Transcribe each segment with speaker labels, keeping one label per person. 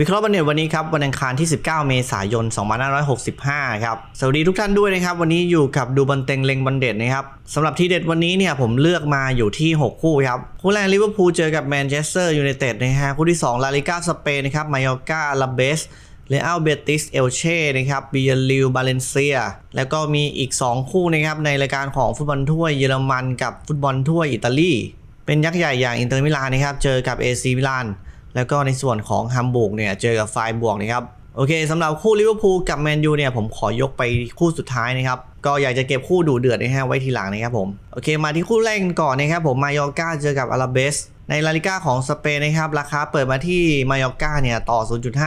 Speaker 1: วิเคราะห์บันเน็ตวันนี้ครับวันอังคารที่ 19 เมษายน 2565 ครับ สวัสดีทุกท่านด้วยนะครับ วันนี้อยู่กับดูบันเต็งเลงบันเด็ดนะครับสำหรับที่เด็ดวันนี้เนี่ยผมเลือกมาอยู่ที่ 6 คู่ครับ คู่แรกลิเวอร์พูลเจอกับแมนเชสเตอร์ยูไนเต็ดนะฮะคู่ที่ 2 ลาลิก้าสเปนนะครับมายอร์กาลาเบสเรอัลเบติสเอลเช่นะครับบิยลิวบาเลนเซีย แล้วก็มีอีก 2 คู่นะครับในรายการของฟุตบอลถ้วยเยอรมันกับฟุตบอลถ้วยอิตาลีเป็นยักษ์ใหญ่อย่างอินเตอร์มิลานนะครับเจอกับเอซีมิลาน แล้วก็ในส่วนของฮัมบูร์กเนี่ยเจอกับไฟบวกนะครับโอเคสำหรับคู่ลิเวอร์พูลกับแมนยูเนี่ยผมขอยกไปคู่สุดท้ายนะครับก็อยากจะเก็บคู่ดูเดือดนะฮะไว้ทีหลังนะครับผมโอเคมาที่คู่แรกกันก่อนนะครับผมมายอร์กาเจอกับอาราเบสในลาลิก้าของสเปนนะครับราคาเปิดมาที่มายอร์กาเนี่ยต่อ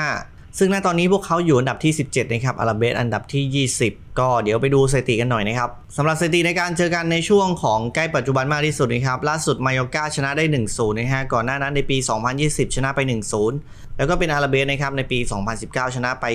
Speaker 1: 0.5 ซึ่งณตอนนี้พวกเขาอยู่อันดับที่ 17 นะครับอาราเบสอันดับที่ 20 ก็เดี๋ยวไปดูสถิติกันหน่อยนะครับสำหรับสถิติในการเจอกันในช่วงของใกล้ปัจจุบันมากที่สุดนะครับล่าสุดมายอร์กาชนะได้ 1-0นะฮะก่อนหน้านั้นในปี 2020 ชนะไป 1-0 แล้วก็เป็นอาราเบสนะครับในปี 2019 ชนะไป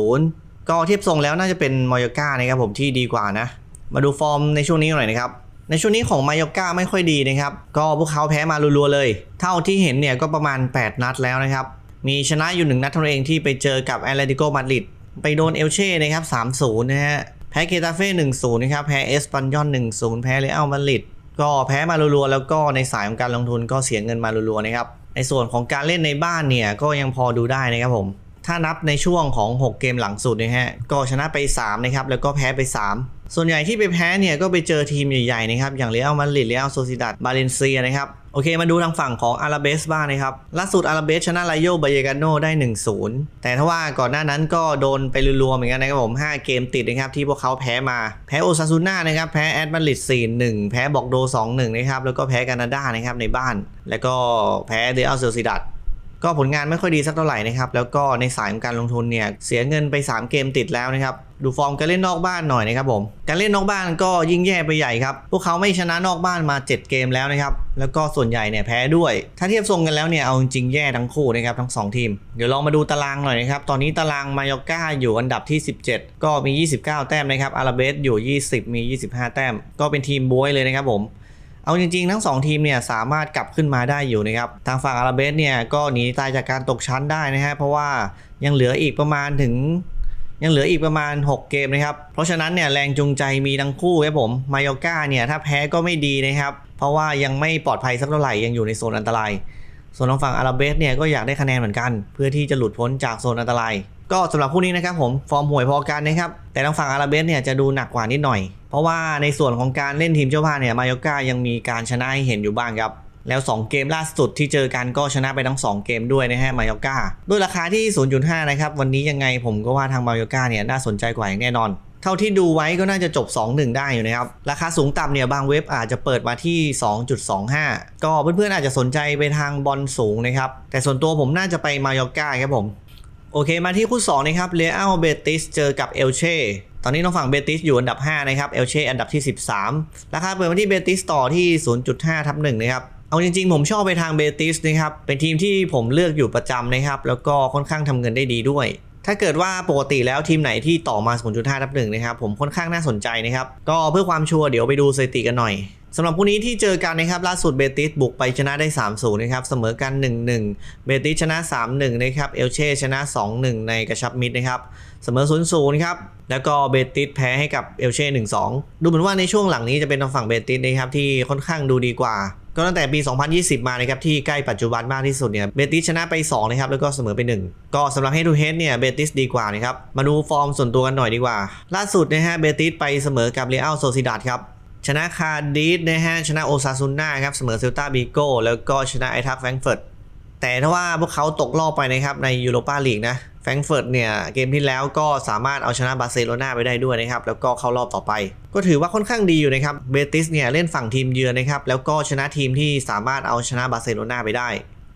Speaker 1: 2-0 ก็เทียบทรงแล้วน่าจะเป็นมายอร์กานะครับผมที่ดีกว่านะ มาดูฟอร์มในช่วงนี้หน่อยนะครับในช่วงนี้ของมายอร์กาไม่ค่อยดีนะครับ ก็พวกเขาแพ้มารัวๆเลย เท่าที่เห็นเนี่ยก็ประมาณ 8 นัดแล้วนะครับ มีชนะอยู่ 1 นัดเท่านั้นเองที่ไปเจอกับแอตเลติโกมาดริด ไปโดนเอลเช่นะครับ3-0นะฮะแพ้เกตาเฟ่1-0นะครับแพ้เอสปันยอน1-0 แพ้เรอัลมาดริดก็แพ้มารัวๆแล้วก็ในสายของการลงทุนก็เสียเงินมารัวๆนะครับในส่วนของการเล่นในบ้านเนี่ยก็ยังพอดูได้นะครับผมถ้านับในช่วงของ 6 เกมหลังสุดนะฮะก็ชนะไป3นะครับแล้วก็แพ้ไป 3 ส่วนใหญ่ที่ไปแพ้เนี่ยก็ไปเจอทีมใหญ่ๆนะครับอย่างเรอัลมาดริดเรอัลโซซิดัดบาเลนเซียนะครับ โอเค มาดูทางฝั่งของอาราเบสบ้างนะครับ ล่าสุดอาราเบสชนะไลโยบายกาโนได้ 1-0 แต่ถ้าว่าก่อนหน้านั้นก็โดนไปรัวๆเหมือนกันนะครับผม 5 เกมติดนะครับที่พวกเขาแพ้มา แพ้โอซาซูน่านะครับ แพ้แอดมาริด4-1 แพ้บอกโด 2-1 นะครับ แล้วก็แพ้แคนาดานะครับในบ้าน แล้วก็แพ้เดอัลเซซิดัด ก็ผลงานไม่ค่อยดีสักเท่าไหร่นะครับ แล้วก็ในสายของการลงทุนเนี่ย เสียเงินไป 3 เกมติดแล้วนะครับ ดูฟอร์มการเล่นนอกบ้านหน่อยนะครับผม การเล่นนอกบ้านก็ยิ่งแย่ไปใหญ่ครับ พวกเขาไม่ชนะนอกบ้านมา 7 เกมแล้วนะครับ แล้วก็ส่วนใหญ่เนี่ยแพ้ด้วย ถ้าเทียบทรงกันแล้วเนี่ย เอาจริงแย่ทั้งคู่นะครับทั้ง 2 ทีม เดี๋ยวลองมาดูตารางหน่อยนะครับ ตอนนี้ตารางมายอกาอยู่อันดับที่ 17 ก็มี 29 แต้มนะครับ อาราเบสอยู่ 20 มี 25 แต้ม ก็เป็นทีมบวยเลยนะครับผม เอาจริงๆ ทั้ง 2 ทีมเนี่ยสามารถกลับขึ้นมาได้อยู่นะครับ ทางฝั่งอาราเบสเนี่ยก็หนีตายจากการตกชั้นได้นะฮะเพราะว่ายังเหลืออีกประมาณถึง ยังเหลืออีกประมาณ 6 เกมนะครับ เพราะฉะนั้นเนี่ยแรงจูงใจมีทั้งคู่ครับผมมายอกาเนี่ยถ้าแพ้ก็ไม่ดีนะครับ เพราะว่ายังไม่ปลอดภัยสักเท่าไหร่ยังอยู่ในโซนอันตราย ส่วนทางฝั่งอาราเบสเนี่ยก็อยากได้คะแนนเหมือนกัน เพื่อที่จะหลุดพ้นจากโซนอันตราย ก็สำหรับคู่นี้นะครับผมฟอร์มห่วยพอกันนะครับแต่ทางฝั่งอาราเบสเนี่ยจะดูหนักกว่านิดหน่อย เพราะว่าในส่วนของการเล่นทีมเจ้าภาพเนี่ยมายอกายังมีการชนะให้เห็นอยู่บ้างครับแล้ว 2 เกมล่าสุดที่เจอกันก็ชนะไปทั้ง 2 เกมด้วยนะฮะมายอกาด้วยราคาที่ 0.5 นะครับ วันนี้ยังไงผมก็ว่าทางมายอกาเนี่ยน่าสนใจกว่าอย่างแน่นอน เท่าที่ดูไว้ก็น่าจะจบ 2-1 ได้อยู่นะครับ ราคาสูงต่ำเนี่ยบางเว็บอาจจะเปิดมาที่ 2.25 ก็เพื่อนๆอาจจะสนใจไปทางบอลสูงนะครับ แต่ส่วนตัวผมน่าจะไปมายอกาครับผม โอเคมาที่คู่2นะครับเรอัลเบติสเจอกับเอลเช่ตอนนี้ทางฝั่งเบติสอยู่อันดับ 5 นะครับเอลเช่อันดับที่ 13 ราคาเปิดมาที่เบติสต่อที่ 0.5ทับ1นะครับเอาจริงๆ ผมชอบไปทางเบติสนะครับเป็นทีมที่ผมเลือกอยู่ประจำนะครับ แล้วก็ค่อนข้างทำเงินได้ดีด้วย ถ้าเกิดว่าปกติแล้วทีมไหนที่ต่อมา 0.5ทับ1นะครับผมค่อนข้างน่าสนใจนะครับก็เพื่อความชัวร์เดี๋ยวไปดูสถิติกันหน่อย สำหรับคู่นี้ที่เจอกันนะครับล่าสุดเบติสบุกไปชนะได้ 3-0 นะครับ เสมอกัน 1-1 เบติสชนะ 3-1 นะครับ เอลเช่ชนะ 2-1 ในกระชับมิดนะครับ เสมอ 0-0 ครับ แล้วก็เบติสแพ้ให้กับเอลเช่ 1-2 ดูเหมือนว่าในช่วงหลังนี้จะเป็นทางฝั่งเบติสนะครับที่ค่อนข้างดูดีกว่า ก็ตั้งแต่ปี 2020 มานะครับที่ใกล้ปัจจุบันมากที่สุดเนี่ย เบติสชนะไป 2 นะครับ แล้วก็เสมอไป 1 ก็สำหรับ head to head เนี่ย เบติสดีกว่านะครับ มาดูฟอร์มส่วนตัวกันหน่อยดีกว่า ล่าสุดนะฮะ เบติสไปเสมอกับเรอัลโซซิดาดครับ ชนะคาร์ดิสนะฮะชนะโอซาซุน่าครับเสมอเซลตาบิโก้แล้วก็ชนะไอทักแฟรงเฟิร์ตแต่ถ้าว่าพวกเขาตกรอบไปนะครับในยูโรปาลีกนะแฟรงเฟิร์ตเนี่ยเกมที่แล้วก็สามารถเอาชนะบาร์เซโลนาไปได้ด้วยนะครับแล้วก็เข้ารอบต่อไป ก็ถือว่าค่อนข้างดีอยู่นะครับเบติสเนี่ยเล่นฝั่งทีมเยือนนะครับแล้วก็ชนะทีมที่สามารถเอาชนะบาร์เซโลนาไปได้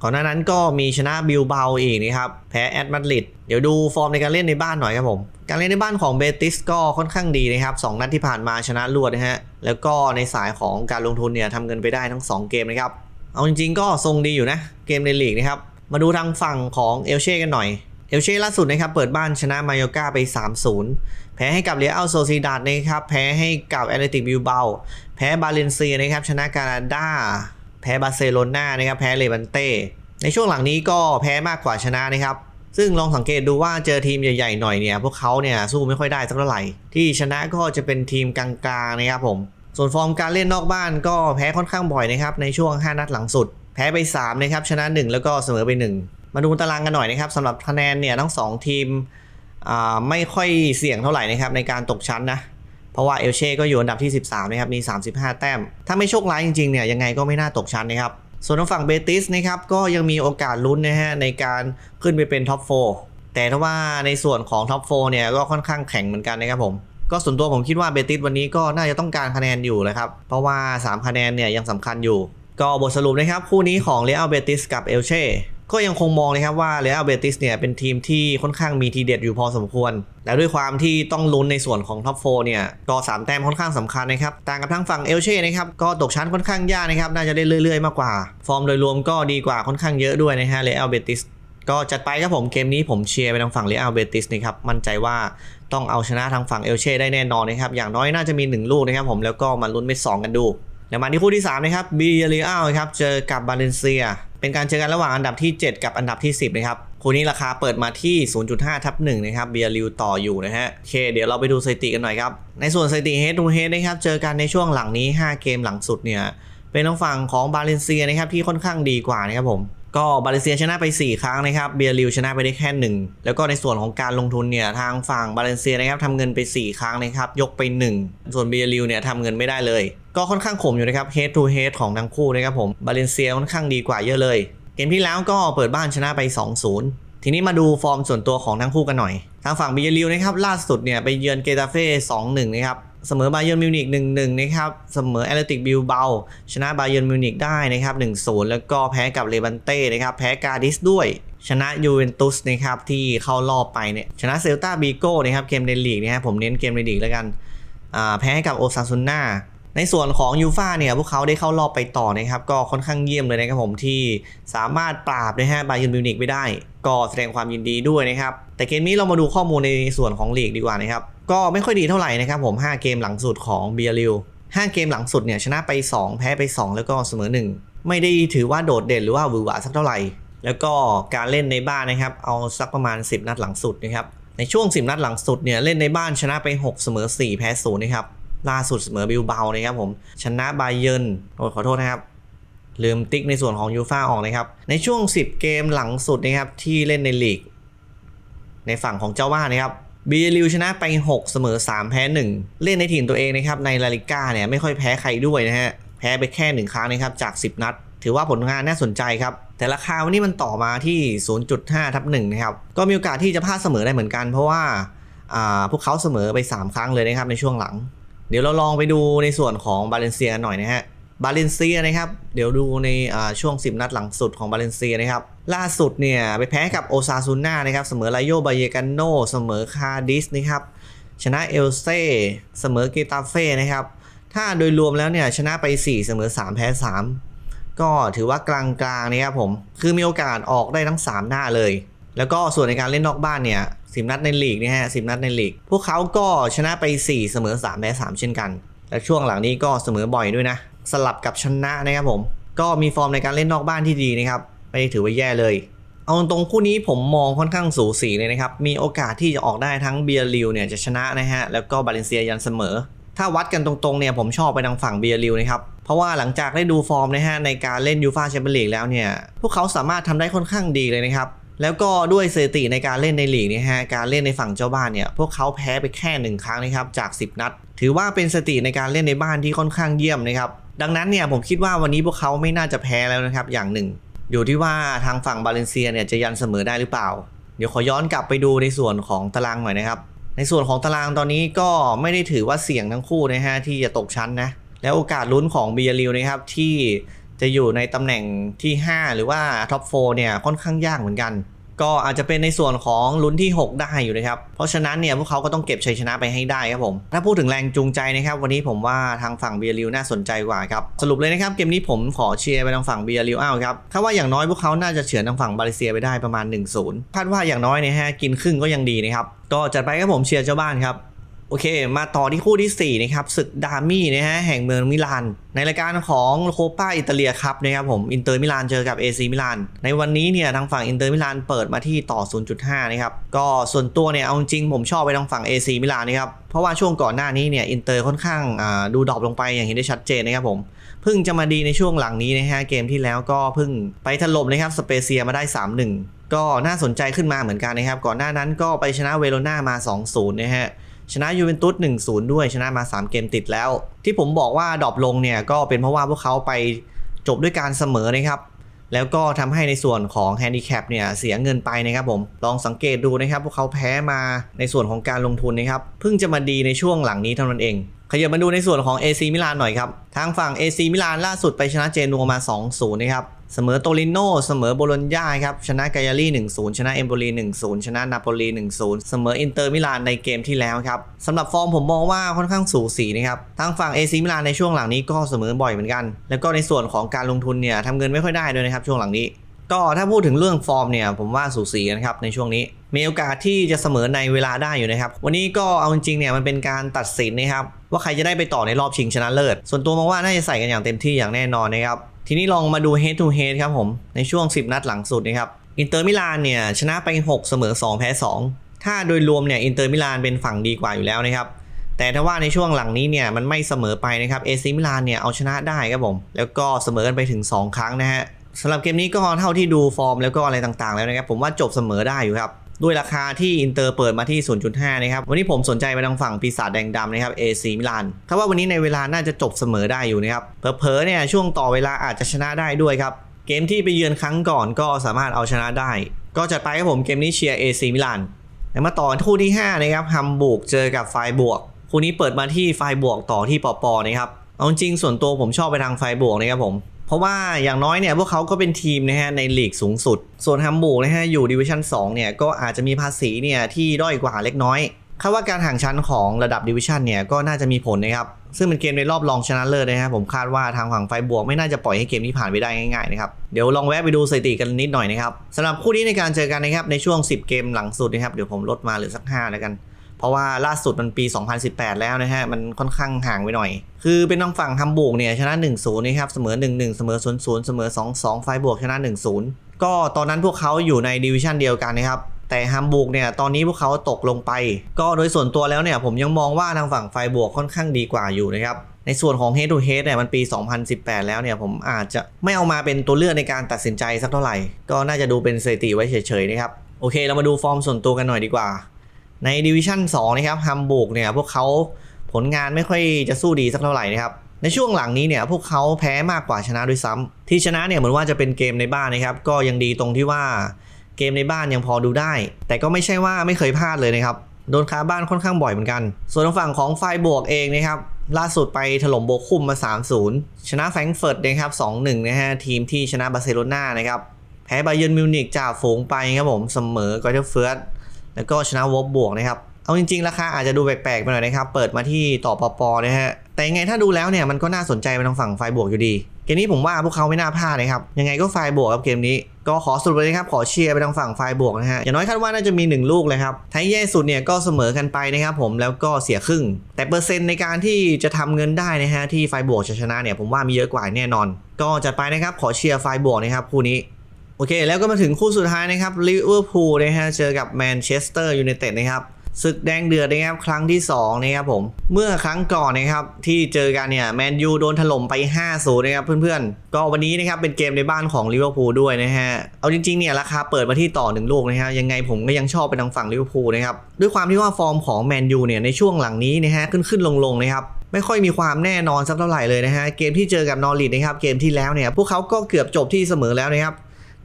Speaker 1: ก่อนหน้านั้นก็มีชนะบิลเบาอีกนะครับ แพ้แอตมาดริดเดี๋ยวดูฟอร์มในการเล่นในบ้านหน่อยครับผม การเล่นในบ้านของเบติสก็ค่อนข้างดีนะครับสองนัดที่ผ่านมาชนะรวดนะฮะ แล้วก็ในสายของการลงทุนเนี่ยทำเงินไปได้ทั้ง 2 เกมนะครับ เอาจริงๆก็ทรงดีอยู่นะ เกมในลีกนะครับ มาดูทางฝั่งของเอลเช่กันหน่อย เอลเช่ล่าสุดนะครับเปิดบ้านชนะมายอกาไป 3-0 แพ้ให้กับเรอัลโซซิดาดนะครับ แพ้ให้กับแอตเลติกบิลเบา แพ้บาเลนเซียนะครับชนะกานาดา พ้บาร์เซโลนานะครับแพ้เลบันเต้ในช่วงหลังนี้ก็แพ้มากกว่าชนะนะครับซึ่งลองสังเกตดูว่าเจอทีมใหญ่ๆหน่อยเนี่ยพวกเขาเนี่ยสู้ไม่ค่อยได้สักเท่าไหร่ ที่ชนะก็จะเป็นทีมกลางๆนะครับผมส่วนฟอร์มการเล่นนอกบ้านก็แพ้ค่อนข้างบ่อยนะครับในช่วง 5 นัดหลังสุด แพ้ไป3นะครับชนะ 1 แล้วก็เสมอไป 1 มาดูตารางกันหน่อยนะครับสำหรับคะแนนเนี่ยทั้ง 2 ทีมไม่ค่อยเสี่ยงเท่าไหร่นะครับในการตกชั้นนะ เพราะว่าเอลเช่ก็อยู่อันดับที่ 13นะครับมี 35 แต้ม ถ้าไม่โชคร้ายจริงๆเนี่ยยังไงก็ไม่น่าตกชั้นนะครับส่วนทางฝั่งเบติสนะครับก็ยังมีโอกาสลุ้นนะฮะในการขึ้นไปเป็นท็อป4แต่ถ้าว่าในส่วนของท็อป4เนี่ยก็ค่อนข้างแข็งเหมือนกันนะครับผมก็ส่วนตัวผมคิดว่าเบติสวันนี้ก็น่าจะต้องการคะแนนอยู่แหละครับ เพราะว่า 3 คะแนนเนี่ยยังสำคัญอยู่ ก็บทสรุปนะครับ คู่นี้ของเรอัลเบติสกับเอลเช่ ก็ยังคงมองนะครับว่าเรอัลเบติสเนี่ยเป็นทีมที่ค่อนข้างมีทีเด็ดอยู่พอสมควร แล้วด้วยความที่ต้องลุ้นในส่วนของท็อปโฟเนี่ยก็สามแต้มค่อนข้างสำคัญนะครับ ต่างกับทั้งฝั่งเอลเช่นะครับก็ตกชั้นค่อนข้างยากนะครับ น่าจะได้เรื่อยๆมากกว่า ฟอร์มโดยรวมก็ดีกว่าค่อนข้างเยอะด้วยนะฮะเรอัลเบติสก็จัดไปครับผมเกมนี้ผมเชียร์ไปทางฝั่งเรอัลเบติสนะครับมั่นใจว่าต้องเอาชนะทางฝั่งเอลเช่ได้แน่นอนนะครับอย่างน้อยน่าจะมี 1 ลูกนะครับผมแล้วก็มาลุ้นเม็ดสองกันดูแล้วมาที่คู่ที่3นะครับบีเรียลครับเจอกับบาเลนเซีย เป็นการเจอกันระหว่างอันดับที่ 7 กับอันดับที่ 10 นะครับ คู่นี้ราคาเปิดมาที่ 0.5 ทับ1นะครับเบียริวต่ออยู่นะฮะโอเค เดี๋ยวเราไปดูสถิติกันหน่อยครับ ในส่วนสถิติ head to head นะครับ เจอกันในช่วงหลังนี้ 5 เกมหลังสุดเนี่ย เป็นทางฝั่งของบาเลนเซียนะครับที่ค่อนข้างดีกว่านะครับผม ก็บาเลนเซียชนะไป 4 ครั้งนะครับ เบียริวชนะไปได้แค่ 1 แล้วก็ในส่วนของการลงทุนเนี่ยทางฝั่งบาเลนเซียนะครับทำเงินไป 4 ครั้งนะครับ ยกไป 1 ส่วนเบียริวเนี่ยทำเงินไม่ได้เลย ก็ค่อนข้างขมอยู่นะครับ head to head ของทั้งคู่นะครับผมบาเลนเซียค่อนข้างดีกว่าเยอะเลย เกมที่แล้วก็เปิดบ้านชนะไป 2-0 ทีนี้มาดูฟอร์มส่วนตัวของทั้งคู่กันหน่อย ทางฝั่งบียริวนะครับล่าสุดเนี่ยไปเยือนเกตาเฟ่2-1 นะครับเสมอบาเยิร์นมิวนิก1-1 นะครับ เสมอแอตเลติกบิลเบาชนะบาเยิร์นมิวนิกได้นะครับ 1-0 แล้วก็แพ้กับเลบันเต้นะครับ แพ้กาดิสด้วย ชนะยูเวนตุสนะครับ ที่เข้ารอบไปเนี่ย ชนะเซลตาบีโก้นะครับ เกมในลีกนะครับผมเน้นเกมในลีกแล้วกัน แพ้ให้กับโอซาซุนนา ในส่วนของยูฟาเนี่ยพวกเขาได้เข้ารอบไปต่อนะครับก็ค่อนข้างเยี่ยมเลยนะครับผมที่สามารถปราบนะฮะบาเยิร์นมิวนิกไปได้ ก็แสดงความยินดีด้วยนะครับแต่เกมนี้เรามาดูข้อมูลในส่วนของลีกดีกว่านะครับก็ไม่ค่อยดีเท่าไหร่นะครับผม 5 เกมหลังสุดของเบียริว5เกมหลังสุดเนี่ยชนะไป 2 แพ้ไป 2 แล้วก็เสมอ 1 ไม่ได้ถือว่าโดดเด่นหรือว่าหวือหวาสักเท่าไหร่ แล้วก็การเล่นในบ้านนะครับเอาสักประมาณ 10 นัดหลังสุดนะครับในช่วง 10 นัดหลังสุดเนี่ยเล่นในบ้านชนะไป 6 เสมอ 4 แพ้0นะครับ ล่าสุดเสมอบิลเบานะครับผมชนะบาเยิร์นโอ้ขอโทษนะครับลืมติ๊กในส่วนของยูฟ่าออกนะครับ ในช่วง 10 เกมหลังสุดนะครับที่เล่นในลีก ในฝั่งของเจ้าบ้านนะครับบีลิวชนะไป 6 เสมอ 3 แพ้ 1 เล่นในถิ่นตัวเองนะครับในลาลิก้าเนี่ยไม่ค่อยแพ้ใครด้วยนะฮะ แพ้ไปแค่ 1 ครั้งนะครับจาก 10 นัด ถือว่าผลงานน่าสนใจครับ แต่ราคาวันนี้มันต่อมาที่ 0.5 ทับ1นะครับ ก็มีโอกาสที่จะพลาดเสมอได้เหมือนกัน เพราะว่าอ่าพวกเขาเสมอไป 3 ครั้งเลยนะครับในช่วงหลัง เดี๋ยวเราลองไปดูในส่วนของบาเลนเซียหน่อยนะฮะบาเลนเซียนะครับ เดี๋ยวดูในช่วง 10 นัดหลังสุดของบาเลนเซียนะครับ ล่าสุดเนี่ย ไปแพ้กับโอซาซูน่านะครับ เสมอไลโยบาเยกันโนเสมอคาดิสนะครับ ชนะเอลเซ่เสมอเกตาเฟ่นะครับ ถ้าโดยรวมแล้วเนี่ย ชนะไป 4 เสมอ 3 แพ้ 3 ก็ถือว่ากลางๆนะครับผม คือมีโอกาสออกได้ทั้ง 3 หน้าเลย แล้วก็ส่วนในการเล่นนอกบ้านเนี่ยสินัดในลีกเนี่ยฮะสินัดในลีก พวกเขาก็ชนะไป 4 เสมอ3แพ้3เช่นกัน และช่วงหลังนี้ก็เสมอบ่อยด้วยนะ สลับกับชนะนะครับผม ก็มีฟอร์มในการเล่นนอกบ้านที่ดีนะครับ ไม่ได้ถือว่าแย่เลย เอาตรงๆคู่นี้ผมมองค่อนข้างสูสีเลยนะครับ มีโอกาสที่จะออกได้ทั้งเบียร์ลิวเนี่ยจะชนะนะฮะ แล้วก็บาเลนเซียยันเสมอ ถ้าวัดกันตรงๆเนี่ยผมชอบไปทางฝั่งเบียร์ลิวนะครับเพราะว่าหลังจากได้ดูฟอร์มนะฮะในการเล่นยูฟาแชมเปี้ยนลีกแล้วเนี่ย พวกเขาสามารถทำได้ค่อนข้างดีเลยนะครับ แล้วก็ด้วยสถิติในการเล่นในลีกนี่ฮะการเล่นในฝั่งเจ้าบ้านเนี่ยพวกเขาแพ้ไปแค่หนึ่งครั้งนะครับจาก 10 นัด ถือว่าเป็นสถิติในการเล่นในบ้านที่ค่อนข้างเยี่ยมนะครับดังนั้นเนี่ยผมคิดว่าวันนี้พวกเขาไม่น่าจะแพ้แล้วนะครับอย่างหนึ่ง อยู่ที่ว่าทางฝั่งบาเลนเซียเนี่ยจะยันเสมอได้หรือเปล่า เดี๋ยวขอย้อนกลับไปดูในส่วนของตารางหน่อยนะครับในส่วนของตารางตอนนี้ก็ไม่ได้ถือว่าเสี่ยงทั้งคู่นะฮะที่จะตกชั้นนะแล้วโอกาสลุ้นของเบียริวนะครับที่ จะอยู่ในตำแหน่งที่ 5 หรือว่าท็อป4เนี่ยค่อนข้างยากเหมือนกัน ก็อาจจะเป็นในส่วนของลุ้นที่ 6 ได้อยู่นะครับ เพราะฉะนั้นเนี่ยพวกเขาก็ต้องเก็บชัยชนะไปให้ได้ครับผม ถ้าพูดถึงแรงจูงใจนะครับ วันนี้ผมว่าทางฝั่งเบียริวน่าสนใจกว่าครับ สรุปเลยนะครับ เกมนี้ผมขอเชียร์ไปทางฝั่งเบียริวอ้าวครับคาดว่าอย่างน้อยพวกเขาน่าจะเฉือนทางฝั่งบาเลเซียไปได้ประมาณ1-0คาดว่าอย่างน้อยเนี่ยฮะกินครึ่งก็ยังดีนะครับก็จัดไปครับผมเชียร์เจ้าบ้านครับ โอเค มาต่อที่คู่ที่ 4 นะครับศึกดามี่นะฮะแห่งเมืองมิลาน ในรายการของโคปาอิตาเลียครับนะครับผมอินเตอร์มิลานเจอกับ AC มิลานในวันนี้เนี่ยทางฝั่งอินเตอร์มิลานเปิดมาที่ต่อ 0.5 นะครับ ก็ส่วนตัวเนี่ยเอาจริงผมชอบไปทางฝั่ง AC มิลานนะครับ เพราะว่าช่วงก่อนหน้านี้เนี่ยอินเตอร์ค่อนข้างดูดรอปลงไปอย่างเห็นได้ชัดเจนนะครับผมเพิ่งจะมาดีในช่วงหลังนี้นะฮะเกมที่แล้วก็เพิ่งไปถล่มนะครับสเปเซียมาได้ 3-1 ก็น่าสนใจขึ้นมาเหมือนกันนะครับก่อนหน้านั้นก็ไปชนะเวโรนามา 2-0 นะฮะ ชนะยูเวนตุส1-0 ด้วยชนะมา 3 เกมติดแล้ว ที่ผมบอกว่าดรอปลงเนี่ยก็เป็นเพราะว่าพวกเขาไปจบด้วยการเสมอนะครับ แล้วก็ทำให้ในส่วนของแฮนดิแคปเนี่ยเสียเงินไปนะครับผม ลองสังเกตดูนะครับ พวกเขาแพ้มาในส่วนของการลงทุนนะครับ เพิ่งจะมาดีในช่วงหลังนี้เท่านั้นเอง ขยับมาดูในส่วนของ AC มิลานหน่อยครับ ทางฝั่ง AC มิลานล่าสุดไปชนะเจนัวมา 2-0 นะครับ เสมอโตลิโนเสมอโบโลญญาครับ ชนะกายารี่ 1-0 ชนะเอมโบลี1-0 ชนะนาโปลี1-0 เสมออินเตอร์มิลานในเกมที่แล้วครับสำหรับฟอร์มผมมองว่าค่อนข้างสูสีนะครับทางฝั่ง AC มิลานในช่วงหลังนี้ก็เสมอบ่อยเหมือนกัน แล้วก็ในส่วนของการลงทุนเนี่ยทำเงินไม่ค่อยได้ด้วยนะครับช่วงหลังนี้ก็ถ้าพูดถึงเรื่องฟอร์มเนี่ยผมว่าสูสีกันครับในช่วงนี้ มีโอกาสที่จะเสมอในเวลาได้อยู่นะครับ วันนี้ก็เอาจริงๆเนี่ยมันเป็นการตัดสินนะครับ ว่าใครจะได้ไปต่อในรอบชิงชนะเลิศ ส่วนตัวมองว่าน่าจะใส่กันอย่างเต็มที่อย่างแน่นอนนะครับ ทีนี้ลองมาดู head to head ครับผม ในช่วง 10 นัดหลังสุดนะครับ อินเตอร์มิลานเนี่ยชนะไป 6 เสมอ 2 แพ้ 2 ถ้าโดยรวมเนี่ยอินเตอร์มิลานเป็นฝั่งดีกว่าอยู่แล้วนะครับแต่ถ้าว่าในช่วงหลังนี้เนี่ยมันไม่เสมอไปนะครับเอซิมิลานเนี่ยเอาชนะได้ครับผม แล้วก็เสมอกันไปถึง 2 ครั้งนะฮะสำหรับเกมนี้ก็เท่าที่ดูฟอร์มแล้วก็อะไรต่างๆแล้วนะครับผมว่าจบเสมอได้อยู่ครับ ด้วยราคาที่อินเตอร์เปิดมาที่ 0.5 นะครับ วันนี้ผมสนใจไปทางฝั่งปีศาจแดงดำนะครับ AC มิลานถ้าว่าวันนี้ในเวลาน่าจะจบเสมอได้อยู่นะครับเผลอๆเนี่ยช่วงต่อเวลาอาจจะชนะได้ด้วยครับ เกมที่ไปเยือนครั้งก่อนก็สามารถเอาชนะได้ ก็จัดไปครับผมเกมนี้เชียร์ AC มิลานแล้วมาต่อคู่ที่ 5 นะครับฮัมบูร์กเจอกับไฟบวกคู่นี้เปิดมาที่ไฟบวกต่อที่ปอปอนะครับเอาจริงส่วนตัวผมชอบไปทางไฟบวกนะครับผม เพราะว่าอย่างน้อยเนี่ยพวกเขาก็เป็นทีมนะฮะในลีกสูงสุด ส่วนแฮมบูร์กนะฮะอยู่ดิวิชั่น2เนี่ยก็อาจจะมีภาษีเนี่ยที่ด้อยกว่าเล็กน้อยคาดว่าการห่างชั้นของระดับดิวิชั่นเนี่ยก็น่าจะมีผลนะครับ ซึ่งเป็นเกมในรอบรองชนะเลิศนะครับผมคาดว่าทางฝั่งไฟบวกไม่น่าจะปล่อยให้เกมนี้ผ่านไปได้ง่ายๆนะครับ เดี๋ยวลองแวะไปดูสถิติกันนิดหน่อยนะครับสำหรับคู่นี้ในการเจอกันนะครับในช่วง 10 เกมหลังสุดนะครับเดี๋ยวผมลดมาเหลือสัก5แล้วกัน เพราะว่าล่าสุดมันปี 2018 แล้วนะฮะ มันค่อนข้างห่างไปหน่อย คือเป็นทางฝั่งฮัมบูร์กเนี่ยชนะ 1-0นะครับ เสมอ 1-1 เสมอ 0-0 เสมอ 2-2 ไฟบวกชนะ 1-0 ก็ตอนนั้นพวกเขาอยู่ในดิวิชั่นเดียวกันนะครับ แต่ฮัมบูร์กเนี่ยตอนนี้พวกเขาตกลงไป ก็โดยส่วนตัวแล้วเนี่ยผมยังมองว่าทางฝั่งไฟบวกค่อนข้างดีกว่าอยู่นะครับในส่วนของ head to head เนี่ยมันปี 2018 แล้วเนี่ยผมอาจจะไม่เอามาเป็นตัวเลือกในการตัดสินใจสักเท่าไหร่ ก็น่าจะดูเป็นสถิติไว้เฉยๆนะครับ โอเค เรามาดูฟอร์มส่วนตัวกันหน่อยดีกว่า ในดิวิชั่น2นะครับฮัมบูร์กเนี่ยพวกเขาผลงานไม่ค่อยจะสู้ดีสักเท่าไหร่นะครับในช่วงหลังนี้เนี่ยพวกเขาแพ้มากกว่าชนะด้วยซ้ำที่ชนะเนี่ยเหมือนว่าจะเป็นเกมในบ้านนะครับก็ยังดีตรงที่ว่าเกมในบ้านยังพอดูได้ แต่ก็ไม่ใช่ว่าไม่เคยพลาดเลยนะครับโดนคาบ้านค่อนข้างบ่อยเหมือนกัน ส่วนทางฝั่งของไฟบวกเองนะครับล่าสุดไปถล่มโบกคุมมา 3-0 ชนะแฟรงเฟิร์ตนะครับ 2-1 นะฮะ ทีมที่ชนะบาร์เซโลนานะครับ แพ้บาเยิร์นมิวนิกจ่าฝูงไปครับผม เสมอกอเทเฟิร์ส แล้วก็ชนะวอบบวกนะครับ เอาจริง ๆ ราคาอาจจะดูแปลกๆไปหน่อยนะครับ เปิดมาที่ต่อปอปอนะฮะ แต่ยังไงถ้าดูแล้วเนี่ยมันก็น่าสนใจไปทางฝั่งไฟบวกอยู่ดี เกมนี้ผมว่าพวกเขาไม่น่าพลาดนะครับ ยังไงก็ไฟบวกครับเกมนี้ ก็ขอสรุปเลยนะครับ ขอเชียร์ไปทางฝั่งไฟบวกนะฮะ อย่างน้อยคาดว่าน่าจะมี 1 ลูกเลยครับ ท้ายแย่สุดเนี่ยก็เสมอกันไปนะครับผม แล้วก็เสียครึ่ง แต่เปอร์เซ็นต์ในการที่จะทำเงินได้นะฮะที่ไฟบวกจะชนะเนี่ยผมว่ามีเยอะกว่าแน่นอน ก็จัดไปนะครับขอเชียร์ไฟบวกนะครับคู่นี้ โอเค แล้วก็มาถึงคู่สุดท้ายนะครับลิเวอร์พูลนะฮะเจอกับแมนเชสเตอร์ยูไนเต็ดนะครับศึกแดงเดือดนะครับครั้งที่2นะครับผมเมื่อครั้งก่อนนะครับที่เจอกันเนี่ยแมนยูโดนถล่มไป 5-0นะครับเพื่อนๆ ก็วันนี้นะครับเป็นเกมในบ้านของลิเวอร์พูลด้วยนะฮะเอาจริงๆเนี่ยราคาเปิดมาที่ต่อหนึ่งลูกนะฮะยังไงผมก็ยังชอบไปทางฝั่งลิเวอร์พูลนะครับด้วยความที่ว่าฟอร์มของแมนยูเนี่ยในช่วงหลังนี้นะฮะขึ้นขึ้นลงๆนะครับไม่ค่อยมีความแน่นอนสักเท่าไหร่เลยนะฮะเกมที่เจอกับนอริทนะครับเกมที่แล้วเนี่ยพวกเขาก็เกือบจบที่เสมอแล้วนะครับ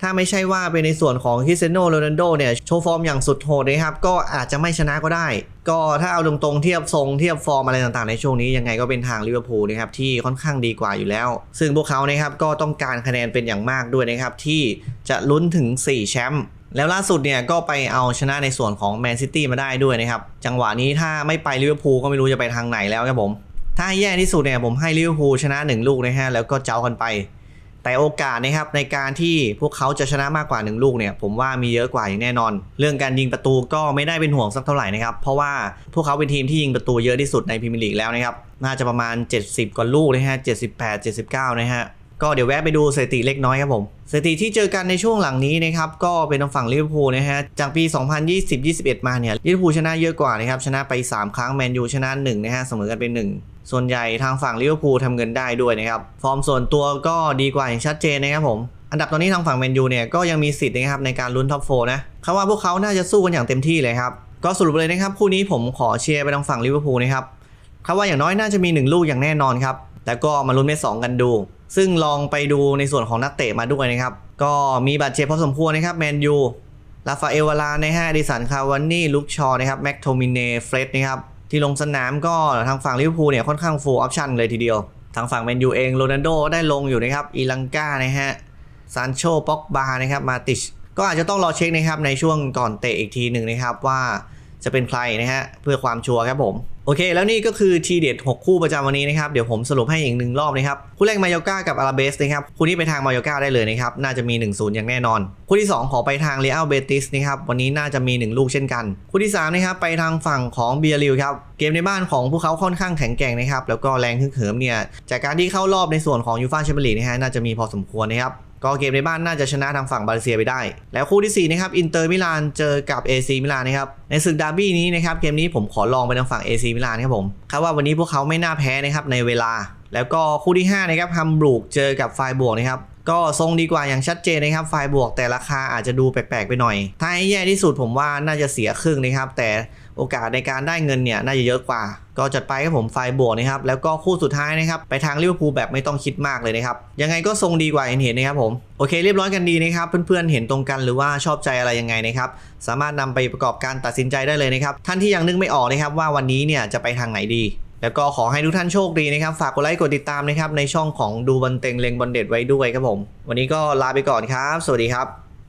Speaker 1: ถ้าไม่ใช่ว่าเป็นในส่วนของคริสเซโนโรนัลโดเนี่ยโชว์ฟอร์มอย่างสุดโหดนะครับก็อาจจะไม่ชนะก็ได้ ก็ถ้าเอาตรงๆเทียบทรงเทียบฟอร์มอะไรต่างๆในช่วงนี้ยังไงก็เป็นทางลิเวอร์พูลนะครับที่ค่อนข้างดีกว่าอยู่แล้ว ซึ่งพวกเขานะครับก็ต้องการคะแนนเป็นอย่างมากด้วยนะครับที่จะลุ้นถึง 4 แชมป์แล้วล่าสุดเนี่ยก็ไปเอาชนะในส่วนของแมนซิตี้มาได้ด้วยนะครับจังหวะนี้ถ้าไม่ไปลิเวอร์พูลก็ไม่รู้จะไปทางไหนแล้วครับผมถ้าแย่ที่สุดเนี่ยผมให้ลิเวอร์พูลชนะ 1 ลูกนะฮะแล้วก็เจ้ากันไป แต่โอกาสนะครับในการที่พวกเขาจะชนะมากกว่า 1 ลูกเนี่ยผมว่ามีเยอะกว่าอย่างแน่นอน เรื่องการยิงประตูก็ไม่ได้เป็นห่วงสักเท่าไหร่นะครับ เพราะว่าพวกเขาเป็นทีมที่ยิงประตูเยอะที่สุดในพรีเมียร์ลีกแล้วนะครับ น่าจะประมาณ 70 กว่าลูกนะฮะ78 79 นะฮะก็เดี๋ยวแวะไปดูสถิติเล็กน้อยครับผมสถิติที่เจอกันในช่วงหลังนี้นะครับก็เป็นทางฝั่งลิเวอร์พูลนะฮะจากปี 2020-21 มาเนี่ยลิเวอร์พูลชนะเยอะกว่านะครับชนะไป 3 ครั้งแมนยูชนะ1นะฮะเสมอกันเป็น1 ส่วนใหญ่ทางฝั่งลิเวอร์พูลทำเงินได้ด้วยนะครับ ฟอร์มส่วนตัวก็ดีกว่าอย่างชัดเจนนะครับผม อันดับตอนนี้ทางฝั่งแมนยูเนี่ยก็ยังมีสิทธิ์นะครับในการลุ้นท็อปโฟนะคาดว่าพวกเขาน่าจะสู้กันอย่างเต็มที่เลยครับ ก็สรุปเลยนะครับคู่นี้ผมขอเชียร์ไปทางฝั่งลิเวอร์พูลนะครับคาดว่าอย่างน้อยน่าจะมี 1 ลูกอย่างแน่นอนครับแล้วก็มาลุ้นเม็ดสองกันดู ซึ่งลองไปดูในส่วนของนักเตะมาด้วยนะครับ ก็มีบาดเจ็บพอสมควรนะครับแมนยูลาฟาเอลวาลาในห้าดิสันคาวานี่ลุกชอนะครับแม็กโทมิเนเฟรดนะครับ ที่ลงสนามก็ทางฝั่งลิเวอร์พูลเนี่ยค่อนข้างฟูลออปชั่นเลยทีเดียว ทางฝั่งแมนยูเองโรนัลโดได้ลงอยู่นะครับอีลังกานะฮะซานโชป็อกบานะครับมาติชก็อาจจะต้องรอเช็คนะครับในช่วงก่อนเตะอีกทีหนึ่งนะครับว่าจะเป็นใครนะฮะเพื่อความชัวร์ครับผม โอเค แล้วนี่ก็คือทีเด็ด6คู่ประจำวันนี้นะครับ เดี๋ยวผมสรุปให้อีกหนึ่งรอบนะครับ คู่แรกมายอก้ากับอาราเบสนะครับ คู่นี้ไปทางมายอก้าได้เลยนะครับ น่าจะมี 1-0 อย่างแน่นอน คู่ที่ 2 ขอไปทางเรอัลเบติสนะครับ วันนี้น่าจะมี 1 ลูกเช่นกัน คู่ที่3นะครับไปทางฝั่งของเบียริวครับ เกมในบ้านของพวกเขาค่อนข้างแข็งแกร่งนะครับ แล้วก็แรงฮึกเหิมเนี่ย จากการที่เข้ารอบในส่วนของยูฟ่าแชมเปี้ยนลีกนะฮะ น่าจะมีพอสมควรนะครับ ก็เกมในบ้านน่าจะชนะทางฝั่งบาเลเซียไปได้ แล้วคู่ที่4นะครับอินเตอร์มิลานเจอกับ AC มิลานนะครับในศึกดาร์บี้นี้นะครับเกมนี้ผมขอลองไปทางฝั่ง AC มิลานครับผมคาดว่าวันนี้พวกเขาไม่น่าแพ้นะครับในเวลา แล้วก็คู่ที่5นะครับฮัมบรูกเจอกับไฟบวกนะครับก็ทรงดีกว่าอย่างชัดเจนนะครับไฟบวกแต่ราคาอาจจะดูแปลกๆไปหน่อย ถ้าให้แย่ที่สุดผมว่าน่าจะเสียครึ่งนะครับแต่ โอกาสในการได้เงินเนี่ยน่าจะเยอะกว่า ก็จัดไปครับผมไฟบวกนะครับแล้วก็คู่สุดท้ายนะครับไปทางลิเวอร์พูลแบบไม่ต้องคิดมากเลยนะครับยังไงก็ทรงดีกว่าเห็นเห็นๆนะครับผมโอเคเรียบร้อยกันดีนะครับเพื่อนๆเห็นตรงกันหรือว่าชอบใจอะไรยังไงนะครับสามารถนำไปประกอบการตัดสินใจได้เลยนะครับท่านที่ยังนึกไม่ออกนะครับว่าวันนี้เนี่ยจะไปทางไหนดีแล้วก็ขอให้ทุกท่านโชคดีนะครับ ฝากกดไลค์กดติดตามนะครับในช่องของดูบอลเต็งเลงบอลเด็ดไว้ด้วยครับผม วันนี้ก็ลาไปก่อนครับ สวัสดีครับ